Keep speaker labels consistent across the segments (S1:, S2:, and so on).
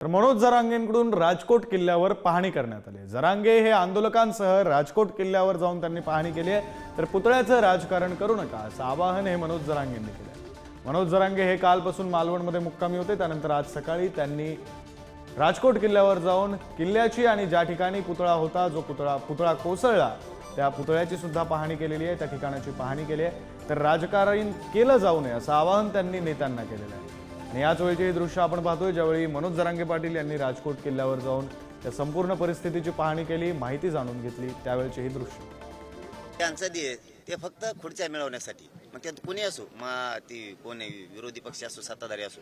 S1: तर मनोज जरांगेंकडून राजकोट किल्ल्यावर पाहणी करण्यात आली जरांगे हे आंदोलकांसह राजकोट किल्ल्यावर जाऊन त्यांनी पाहणी केली आहे. तर पुतळ्याचं राजकारण करू नका असं आवाहन हे मनोज जरांगेंनी केलं मनोज जरांगे हे कालपासून मालवणमध्ये मुक्कामी होते. त्यानंतर आज सकाळी त्यांनी राजकोट किल्ल्यावर जाऊन किल्ल्याची आणि ज्या ठिकाणी पुतळा होता जो पुतळा पुतळा कोसळला त्या पुतळ्याची सुद्धा पाहणी केलेली आहे. त्या ठिकाणाची पाहणी केली आहे. तर राजकारण केलं जाऊ नये असं आवाहन त्यांनी नेत्यांना केलेलं आहे. आणि याच वेळचे हे दृश्य आपण पाहतोय ज्यावेळी मनोज जरांगे पाटील यांनी राजकोट किल्ल्यावर जाऊन त्या संपूर्ण परिस्थितीची पाहणी केली माहिती जाणून घेतली त्यावेळचे हे दृश्य.
S2: त्यांचं ते ते फक्त खुर्च्या मिळवण्यासाठी. मग त्यात कोणी असो मग ती कोणी विरोधी पक्ष असो सत्ताधारी असो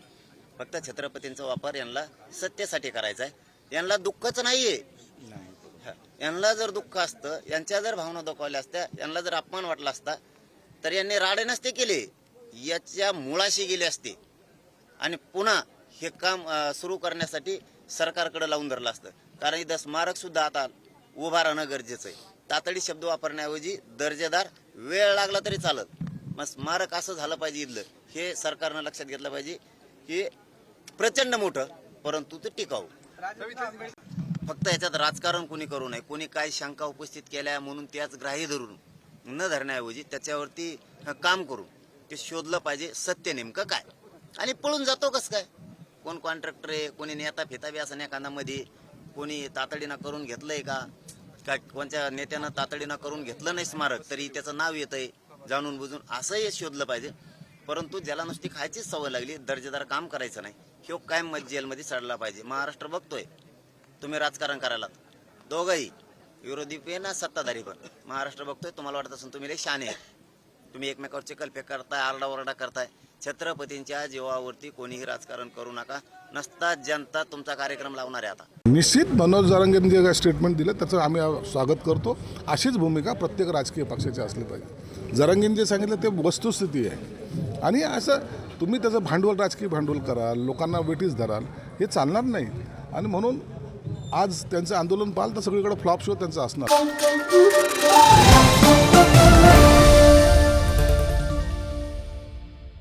S2: फक्त छत्रपतींचा वापर यांना सत्तेसाठी करायचा आहे. यांना दुःखच नाहीये. यांना जर दुःख असतं यांच्या जर भावना दुखावल्या असत्या यांना जर अपमान वाटला असता तर यांनी राडे नसते केले. याच्या मुळाशी गेले असते. आणि पुन्हा हे काम सुरू करण्यासाठी सरकारकडे लावून धरलं असतं. कारण इथं स्मारक सुद्धा आता उभा राहणं गरजेचं आहे. तातडी शब्द वापरण्याऐवजी दर्जेदार वेळ लागला तरी चालत. मग स्मारक असं झालं पाहिजे इथलं हे सरकारनं लक्षात घेतलं पाहिजे की प्रचंड मोठं परंतु ते टिकाऊ. फक्त याच्यात राजकारण कोणी करू नये कोणी काय शंका उपस्थित केल्या म्हणून त्याच ग्राह्य धरून न धरण्याऐवजी त्याच्यावरती काम करून ते शोधलं पाहिजे सत्य नेमकं काय. आणि पळून जातो कसं काय? कोण कॉन्ट्रॅक्टर आहे कोणी नेता फेता बी असं एखाद्यामध्ये कोणी तातडीनं करून घेतलंय का? काय कोणत्या नेत्यानं तातडीनं करून घेतलं नाही स्मारक तरी त्याचं नाव येतंय जाणून बुजून असंही शोधलं पाहिजे. परंतु ज्याला नुसती खायचीच सवय लागली दर्जेदार काम करायचं नाही. ह्यो कायम जेलमध्ये चढला पाहिजे. महाराष्ट्र बघतोय. तुम्ही राजकारण करायला दोघंही विरोधी पण ना सत्ताधारी पण. महाराष्ट्र बघतोय तुम्हाला वाटत असून तुम्ही लय शाने तुम्ही एकमेकावर चिकलफेक करताय आरडाओरडा करताय. छत्रपतींच्या जीवावरती कोणीही राजकारण करू नका. नसता जनता तुमचा कार्यक्रम लावणार आहे आता.
S3: निश्चित मनोज जारंगेंनी जे काही स्टेटमेंट दिलं त्याचं आम्ही स्वागत करतो. अशीच भूमिका प्रत्येक राजकीय पक्षाची असली पाहिजे. जरंगेंनी जे सांगितलं ते वस्तुस्थिती आहे. आणि असं तुम्ही त्याचं भांडवल राजकीय भांडवल कराल लोकांना वेटीस धराल हे चालणार नाही. आणि म्हणून आज त्यांचं आंदोलन पाहाल तर सगळीकडे फ्लॉप शो त्यांचा असणार.